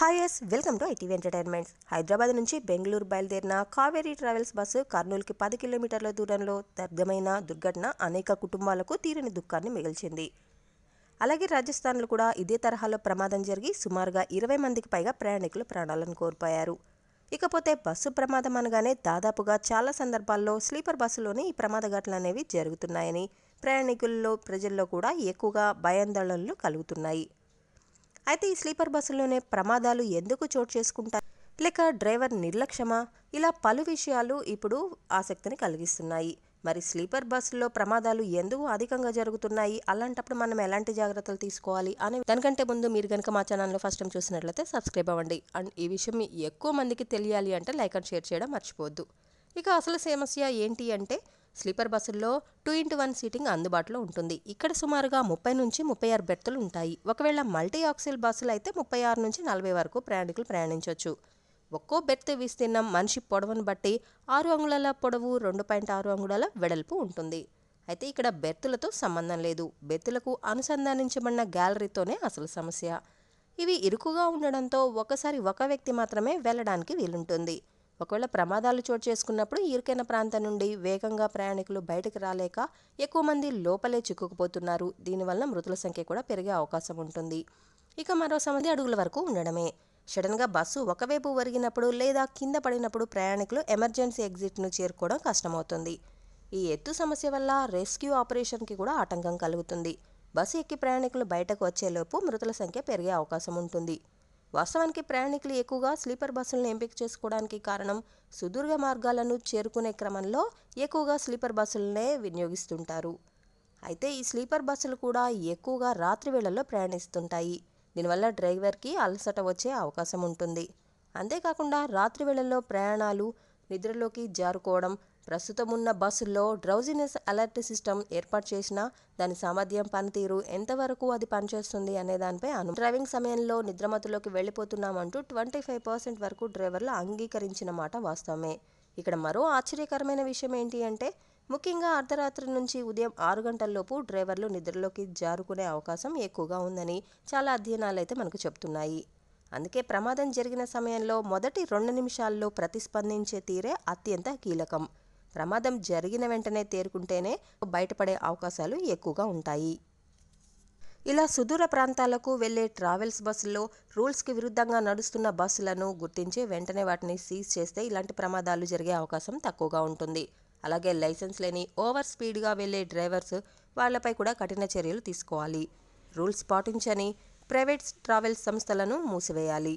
Hi S welcome to ITV entertainments Hyderabad నుంచి బెంగళూరు బయలుదేరిన Kaveri travels bus కర్నూలుకి పది కిలోమీటర్ల దూరంలో దర్గమైన దుర్ఘటన అనేక కుటుంబాలకు తీరని దుఃఖాన్ని మిగిల్చింది. అలాగే రాజస్థాన్లో కూడా ఇదే తరహాలో ప్రమాదం జరిగి సుమారుగా ఇరవై మందికి పైగా ప్రయాణికులు ప్రాణాలను కోల్పోయారు. ఇకపోతే బస్సు ప్రమాదం అనగానే దాదాపుగా చాలా సందర్భాల్లో స్లీపర్ బస్సులోనే ఈ ప్రమాద ఘటనలు అనేవి జరుగుతున్నాయని ప్రయాణికుల్లో ప్రజల్లో కూడా ఎక్కువగా భయాందోళనలు కలుగుతున్నాయి. అయితే ఈ స్లీపర్ బస్సుల్లోనే ప్రమాదాలు ఎందుకు చోటు చేసుకుంటాయి? లేక డ్రైవర్ నిర్లక్ష్యమా? ఇలా పలు విషయాలు ఇప్పుడు ఆసక్తిని కలిగిస్తున్నాయి. మరి స్లీపర్ బస్సుల్లో ప్రమాదాలు ఎందుకు అధికంగా జరుగుతున్నాయి? అలాంటప్పుడు మనం ఎలాంటి జాగ్రత్తలు తీసుకోవాలి? అనే దానికంటే ముందు మీరు కనుక మా ఛానల్లో ఫస్ట్ టైం చూసినట్లయితే సబ్స్క్రైబ్ అవ్వండి. అండ్ ఈ విషయం ఎక్కువ మందికి తెలియాలి అంటే లైక్ అండ్ షేర్ చేయడం మర్చిపోవద్దు. ఇక అసలు సమస్య ఏంటి అంటే స్లీపర్ బస్సుల్లో టూ ఇంటూ వన్ సీటింగ్ అందుబాటులో ఉంటుంది. ఇక్కడ సుమారుగా ముప్పై నుంచి ముప్పై ఆరు బెర్తులు ఉంటాయి. ఒకవేళ మల్టీ ఆక్సిల్ బస్సులు అయితే ముప్పై ఆరు నుంచి నలభై వరకు ప్రయాణికులు ప్రయాణించవచ్చు ఒక్కో బెర్త్ విస్తీర్ణం మనిషి పొడవును బట్టి ఆరు అంగుళాల పొడవు రెండు పాయింట్ ఆరు అంగుళాల వెడల్పు ఉంటుంది. అయితే ఇక్కడ బెర్తులతో సంబంధం లేదు. బెర్తులకు అనుసంధానించబడిన గ్యాలరీతోనే అసలు సమస్య. ఇవి ఇరుకుగా ఉండడంతో ఒకసారి ఒక వ్యక్తి మాత్రమే వెళ్ళడానికి వీలుంటుంది. ఒకవేళ ప్రమాదాలు చోటు చేసుకున్నప్పుడు ఇరుకైన ప్రాంతం నుండి వేగంగా ప్రయాణికులు బయటకు రాలేక ఎక్కువ మంది లోపలే చిక్కుకుపోతున్నారు. దీనివల్ల మృతుల సంఖ్య కూడా పెరిగే అవకాశం ఉంటుంది. ఇక మరో సమధి అడుగుల వరకు ఉండడమే. సడన్గా బస్సు ఒకవైపు ఒరిగినప్పుడు లేదా కింద పడినప్పుడు ప్రయాణికులు ఎమర్జెన్సీ ఎగ్జిట్ను చేరుకోవడం కష్టమవుతుంది. ఈ ఎత్తు సమస్య వల్ల రెస్క్యూ ఆపరేషన్కి కూడా ఆటంకం కలుగుతుంది. బస్సు ఎక్కి ప్రయాణికులు బయటకు వచ్చేలోపు మృతుల సంఖ్య పెరిగే అవకాశం ఉంటుంది. వాస్తవానికి ప్రయాణికులు ఎక్కువగా స్లీపర్ బస్సులను ఎంపిక చేసుకోవడానికి కారణం సుదీర్ఘ మార్గాలను చేరుకునే క్రమంలో ఎక్కువగా స్లీపర్ బస్సులనే వినియోగిస్తుంటారు. అయితే ఈ స్లీపర్ బస్సులు కూడా ఎక్కువగా రాత్రి వేళల్లో ప్రయాణిస్తుంటాయి. దీనివల్ల డ్రైవర్కి అలసట వచ్చే అవకాశం ఉంటుంది. అంతేకాకుండా రాత్రి వేళల్లో ప్రయాణాలు నిద్రలోకి జారుకోవడం ప్రస్తుతం ఉన్న బస్సుల్లో డ్రౌజినెస్ అలర్ట్ సిస్టమ్ ఏర్పాటు చేసినా దాని సామర్థ్యం పనితీరు ఎంతవరకు అది పనిచేస్తుంది అనే దానిపై అను డ్రైవింగ్ సమయంలో నిద్రమతులోకి వెళ్ళిపోతున్నామంటూ ట్వంటీ ఫైవ్ పర్సెంట్ వరకు డ్రైవర్లు అంగీకరించిన మాట వాస్తవమే. ఇక్కడ మరో ఆశ్చర్యకరమైన విషయం ఏంటి అంటే ముఖ్యంగా అర్ధరాత్రి నుంచి ఉదయం ఆరు గంటల్లోపు డ్రైవర్లు నిద్రలోకి జారుకునే అవకాశం ఎక్కువగా ఉందని చాలా అధ్యయనాలు అయితే మనకు చెప్తున్నాయి. అందుకే ప్రమాదం జరిగిన సమయంలో మొదటి రెండు నిమిషాల్లో ప్రతిస్పందించే తీరే అత్యంత కీలకం. ప్రమాదం జరిగిన వెంటనే తేరుకుంటేనే బయటపడే అవకాశాలు ఎక్కువగా ఉంటాయి. ఇలా సుదూర ప్రాంతాలకు వెళ్ళే ట్రావెల్స్ బస్సుల్లో రూల్స్కి విరుద్ధంగా నడుస్తున్న బస్సులను గుర్తించి వెంటనే వాటిని సీజ్ చేస్తే ఇలాంటి ప్రమాదాలు జరిగే అవకాశం తక్కువగా ఉంటుంది. అలాగే లైసెన్స్ లేని ఓవర్ స్పీడ్గా వెళ్ళే డ్రైవర్స్ వాళ్ళపై కూడా కఠిన చర్యలు తీసుకోవాలి. రూల్స్ పాటించని ప్రైవేట్ ట్రావెల్స్ సంస్థలను మూసివేయాలి.